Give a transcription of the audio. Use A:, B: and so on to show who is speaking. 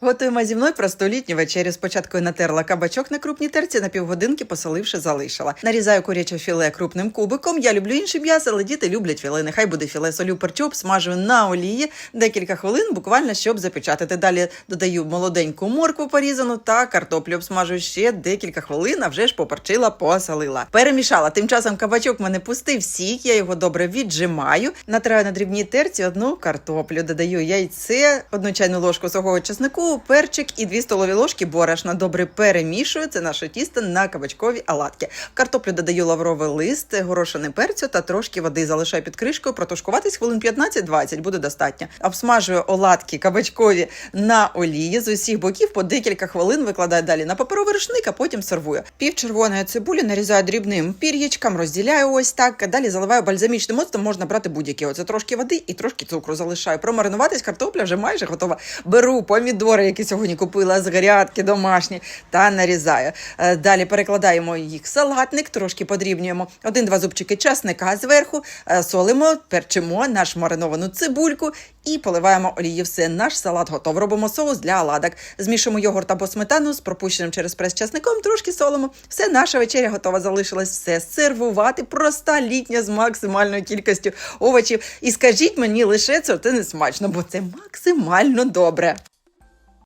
A: Готуємо зі мною просту вечерю. Спочатку я натерла кабачок на крупній терці, на півгодинки посоливши, залишила. Нарізаю куряче філе крупним кубиком. Я люблю інші м'ясо, але діти люблять філе. Нехай буде філе. Солю перчу, обсмажую на олії декілька хвилин, буквально щоб запечатати. Далі додаю молоденьку моркву порізану та картоплю обсмажую ще декілька хвилин, а вже ж поперчила, посолила. Перемішала. Тим часом кабачок мене пустив сік, я його добре віджимаю. Натираю на дрібній терці одну картоплю, додаю яйце, одну чайну ложку сухого чеснику, перчик і дві столові ложки борошна. Добре перемішую. Це наше тісто на кабачкові оладки. В картоплю додаю лавровий лист, горошини перцю та трошки води. Залишаю під кришкою, протушкуватись хвилин 15-20 буде достатньо. Обсмажую оладки кабачкові на олії з усіх боків по декілька хвилин. Викладаю далі на паперовий рушник, а потім сервую. Пів червоної цибулі нарізаю дрібним пір'ячком, розділяю ось так. Далі заливаю бальзамічним оцтом, можна брати будь-які. Оце трошки води і трошки цукру залишаю. Промаринуватись картопля вже майже готова. Беру помідори, які сьогодні купила з грядки домашні, та нарізаю. Е, Далі перекладаємо їх в салатник, трошки подрібнюємо один-два зубчики часника зверху, е, солимо, перчимо наш мариновану цибульку і поливаємо олії. Все, наш салат готов. Робимо соус для оладок. Змішуємо йогурт або сметану з пропущеним через прес часником, трошки солимо. Все, наша вечеря готова залишилась. Все сервувати. Проста літня з максимальною кількістю овочів. І скажіть мені лише це, це не смачно, бо це максимально добре.